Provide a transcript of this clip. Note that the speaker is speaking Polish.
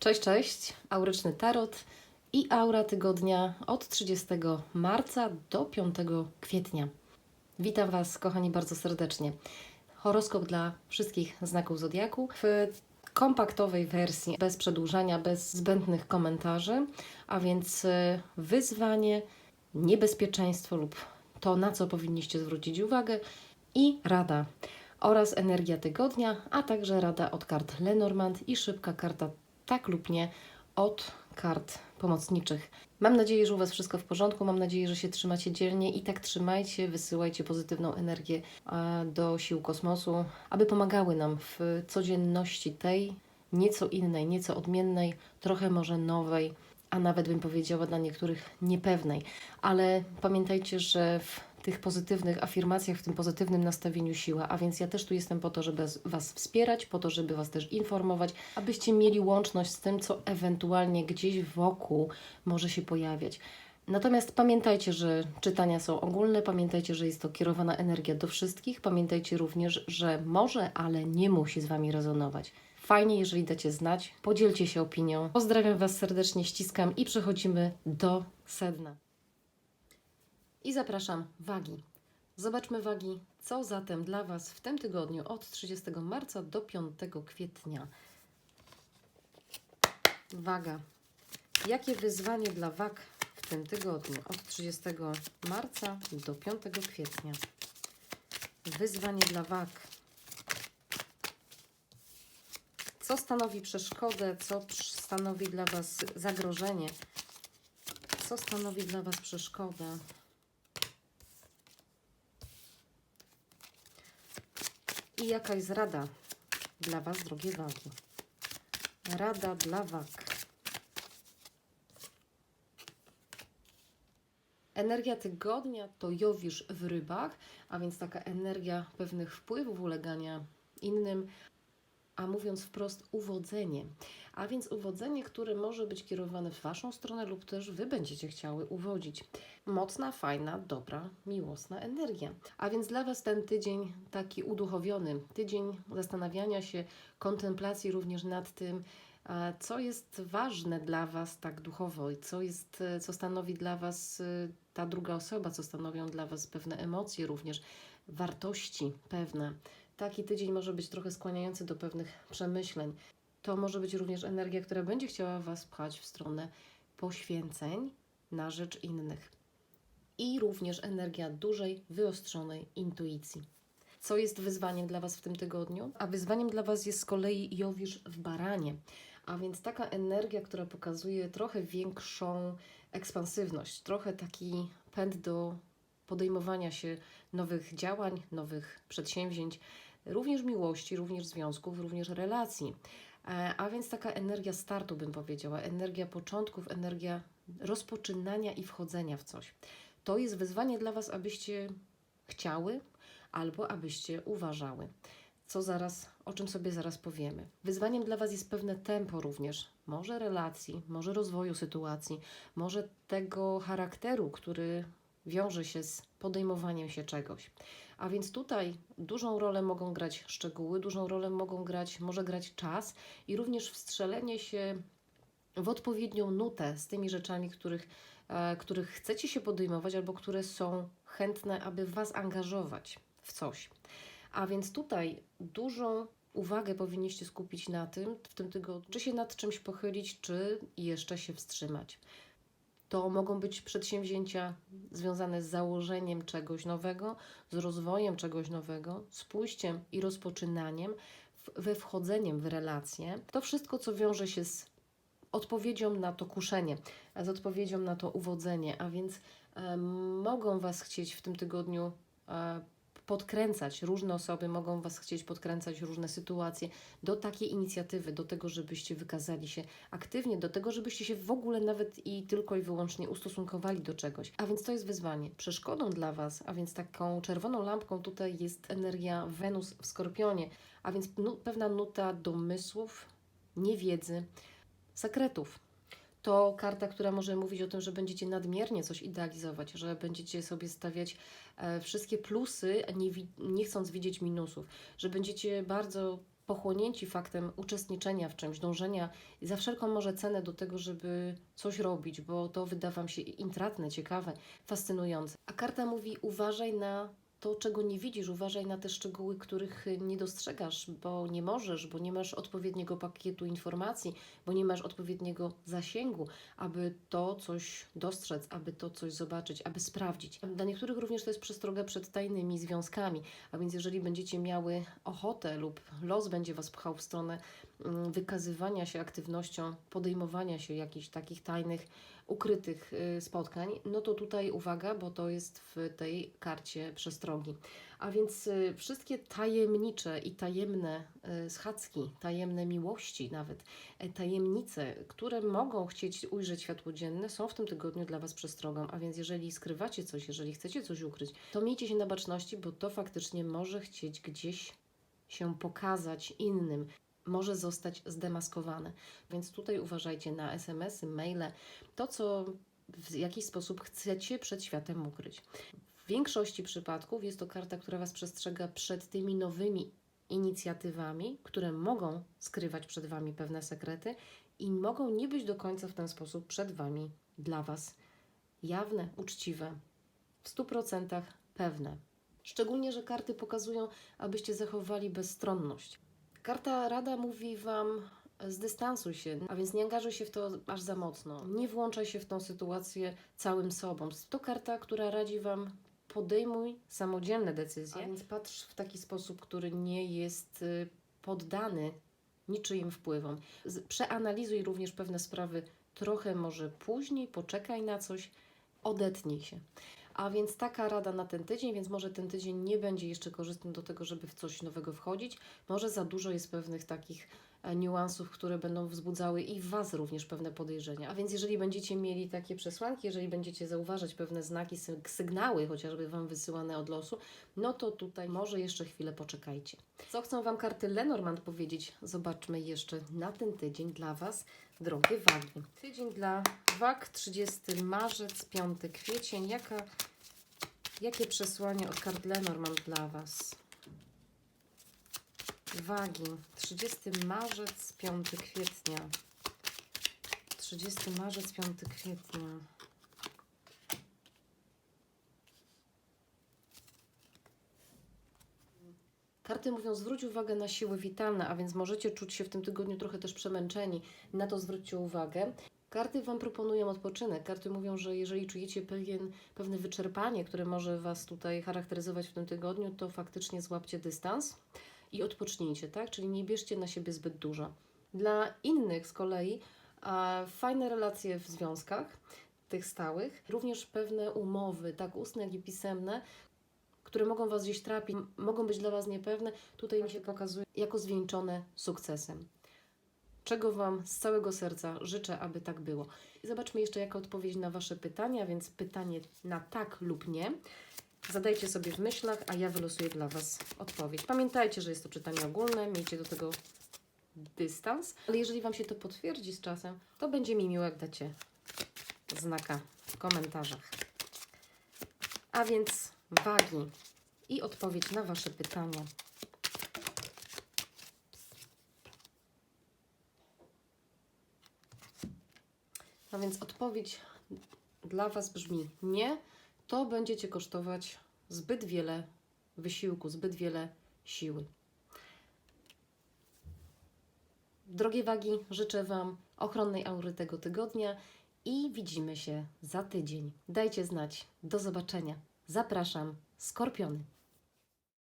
Cześć, cześć. Auryczny Tarot i aura tygodnia od 30 marca do 5 kwietnia. Witam Was, kochani, bardzo serdecznie. Horoskop dla wszystkich znaków zodiaku w kompaktowej wersji, bez przedłużania, bez zbędnych komentarzy, a więc y, wyzwanie, niebezpieczeństwo lub to, na co powinniście zwrócić uwagę i rada oraz energia tygodnia, a także rada od kart Lenormand i szybka karta tak lub nie od kart pomocniczych. Mam nadzieję, że u Was wszystko w porządku. Mam nadzieję, że się trzymacie dzielnie i tak trzymajcie, wysyłajcie pozytywną energię e, do sił kosmosu, aby pomagały nam w codzienności tej, nieco innej, nieco odmiennej, trochę może nowej, a nawet bym powiedziała dla niektórych niepewnej. Ale pamiętajcie, że w tych pozytywnych afirmacjach, w tym pozytywnym nastawieniu siła, a więc ja też tu jestem po to, żeby Was wspierać, po to, żeby Was też informować, abyście mieli łączność z tym, co ewentualnie gdzieś wokół może się pojawiać. Natomiast pamiętajcie, że czytania są ogólne, pamiętajcie, że jest to kierowana energia do wszystkich, pamiętajcie również, że może, ale nie musi z Wami rezonować. Fajnie, jeżeli dacie znać, podzielcie się opinią. Pozdrawiam Was serdecznie, ściskam i przechodzimy do sedna. I zapraszam wagi. Zobaczmy wagi, co zatem dla Was w tym tygodniu od 30 marca do 5 kwietnia. Waga. Jakie wyzwanie dla wag w tym tygodniu od 30 marca do 5 kwietnia? Wyzwanie dla wag. Co stanowi przeszkodę, co stanowi dla Was zagrożenie? Co stanowi dla Was przeszkodę? I jaka jest rada dla Was, drogie wagi? Rada dla wag. Energia tygodnia to Jowisz w rybach, a więc taka energia pewnych wpływów, ulegania innym, a mówiąc wprost, uwodzenie. A więc uwodzenie, które może być kierowane w Waszą stronę lub też Wy będziecie chciały uwodzić. Mocna, fajna, dobra, miłosna energia. A więc dla Was ten tydzień taki uduchowiony, tydzień zastanawiania się, kontemplacji również nad tym, co jest ważne dla Was tak duchowo i co, jest, co stanowi dla Was e, ta druga osoba, co stanowią dla Was pewne emocje również, wartości pewne. Taki tydzień może być trochę skłaniający do pewnych przemyśleń. To może być również energia, która będzie chciała Was pchać w stronę poświęceń na rzecz innych. I również energia dużej, wyostrzonej intuicji. Co jest wyzwaniem dla Was w tym tygodniu? A wyzwaniem dla Was jest z kolei Jowisz w baranie. A więc taka energia, która pokazuje trochę większą ekspansywność, trochę taki pęd do podejmowania się nowych działań, nowych przedsięwzięć, również miłości, również związków, również relacji. E, A więc taka energia startu, bym powiedziała, energia początków, energia rozpoczynania i wchodzenia w coś. To jest wyzwanie dla Was, abyście chciały albo abyście uważały. Co zaraz, o czym sobie zaraz powiemy. Wyzwaniem dla Was jest pewne tempo również, może relacji, może rozwoju sytuacji, może tego charakteru, który wiąże się z podejmowaniem się czegoś. A więc tutaj dużą rolę mogą grać szczegóły, dużą rolę mogą grać, może grać czas i również wstrzelenie się w odpowiednią nutę z tymi rzeczami, których, e, których chcecie się podejmować albo które są chętne, aby Was angażować w coś. A więc tutaj dużą uwagę powinniście skupić na tym w tym tygodniu, czy się nad czymś pochylić, czy jeszcze się wstrzymać. To mogą być przedsięwzięcia związane z założeniem czegoś nowego, z rozwojem czegoś nowego, z pójściem i rozpoczynaniem, we wchodzeniem w relacje. To wszystko, co wiąże się z odpowiedzią na to kuszenie, z odpowiedzią na to uwodzenie, a więc e, mogą Was chcieć w tym tygodniu e, podkręcać, różne osoby mogą Was chcieć podkręcać różne sytuacje do takiej inicjatywy, do tego, żebyście wykazali się aktywnie, do tego, żebyście się w ogóle nawet i tylko i wyłącznie ustosunkowali do czegoś. A więc to jest wyzwanie. Przeszkodą dla Was, a więc taką czerwoną lampką tutaj jest energia Wenus w Skorpionie, a więc pewna nuta domysłów, niewiedzy, sekretów. To karta, która może mówić o tym, że będziecie nadmiernie coś idealizować, że będziecie sobie stawiać e, wszystkie plusy, nie, nie chcąc widzieć minusów, że będziecie bardzo pochłonięci faktem uczestniczenia w czymś, dążenia za wszelką może cenę do tego, żeby coś robić, bo to wyda Wam się intratne, ciekawe, fascynujące. A karta mówi: uważaj na to, czego nie widzisz, uważaj na te szczegóły, których nie dostrzegasz, bo nie możesz, bo nie masz odpowiedniego pakietu informacji, bo nie masz odpowiedniego zasięgu, aby to coś dostrzec, aby to coś zobaczyć, aby sprawdzić. Dla niektórych również to jest przestroga przed tajnymi związkami, a więc jeżeli będziecie miały ochotę lub los będzie Was pchał w stronę mm, wykazywania się aktywnością, podejmowania się jakichś takich tajnych, ukrytych y, spotkań, no to tutaj uwaga, bo to jest w tej karcie przestrogi. A więc y, wszystkie tajemnicze i tajemne y, schadzki, tajemne miłości nawet, e, tajemnice, które mogą chcieć ujrzeć światło dzienne, są w tym tygodniu dla Was przestrogą. A więc jeżeli skrywacie coś, jeżeli chcecie coś ukryć, to miejcie się na baczności, bo to faktycznie może chcieć gdzieś się pokazać innym, może zostać zdemaskowane. Więc tutaj uważajcie na SMS-y, maile, to co w jakiś sposób chcecie przed światem ukryć. W większości przypadków jest to karta, która Was przestrzega przed tymi nowymi inicjatywami, które mogą skrywać przed Wami pewne sekrety i mogą nie być do końca w ten sposób przed Wami dla Was jawne, uczciwe, w 100% pewne. Szczególnie, że karty pokazują, abyście zachowali bezstronność. Karta Rada mówi Wam, zdystansuj się, a więc nie angażuj się w to aż za mocno. Nie włączaj się w tą sytuację całym sobą. To karta, która radzi Wam podejmuj samodzielne decyzje, a więc patrz w taki sposób, który nie jest y, poddany niczyim wpływom. Przeanalizuj również pewne sprawy trochę może później, poczekaj na coś, odetnij się. A więc taka rada na ten tydzień, więc może ten tydzień nie będzie jeszcze korzystny do tego, żeby w coś nowego wchodzić. Może za dużo jest pewnych takich niuansów, które będą wzbudzały i w Was również pewne podejrzenia. A więc jeżeli będziecie mieli takie przesłanki, jeżeli będziecie zauważać pewne znaki, syg- sygnały, chociażby Wam wysyłane od losu, no to tutaj może jeszcze chwilę poczekajcie. Co chcą Wam karty Lenormand powiedzieć? Zobaczmy jeszcze na ten tydzień dla Was, drogie wagi. Tydzień dla wag, 30 marzec, 5 kwiecień. Jaka, jakie przesłanie od kart Lenormand dla Was? Wagi, 30 marzec, 5 kwietnia. 30 marzec, 5 kwietnia. Karty mówią, zwróć uwagę na siły witalne, a więc możecie czuć się w tym tygodniu trochę też przemęczeni. Na to zwróćcie uwagę. Karty Wam proponują odpoczynek. Karty mówią, że jeżeli czujecie pewien, pewne wyczerpanie, które może Was tutaj charakteryzować w tym tygodniu, to faktycznie złapcie dystans i odpocznijcie, tak? Czyli nie bierzcie na siebie zbyt dużo. Dla innych z kolei fajne relacje w związkach, tych stałych, również pewne umowy, tak ustne, jak i pisemne, które mogą Was gdzieś trapić, mogą być dla Was niepewne, tutaj mi się pokazuje jako zwieńczone sukcesem. Czego Wam z całego serca życzę, aby tak było. I zobaczmy jeszcze, jaka odpowiedź na Wasze pytania, więc pytanie na tak lub nie. Zadajcie sobie w myślach, a ja wylosuję dla Was odpowiedź. Pamiętajcie, że jest to czytanie ogólne, miejcie do tego dystans, ale jeżeli Wam się to potwierdzi z czasem, to będzie mi miło, jak dacie znaka w komentarzach. A więc wagi i odpowiedź na Wasze pytania. No więc odpowiedź dla Was brzmi nie. To będziecie kosztować zbyt wiele wysiłku, zbyt wiele siły. Drogie wagi, życzę Wam ochronnej aury tego tygodnia i widzimy się za tydzień. Dajcie znać. Do zobaczenia. Zapraszam. Skorpiony.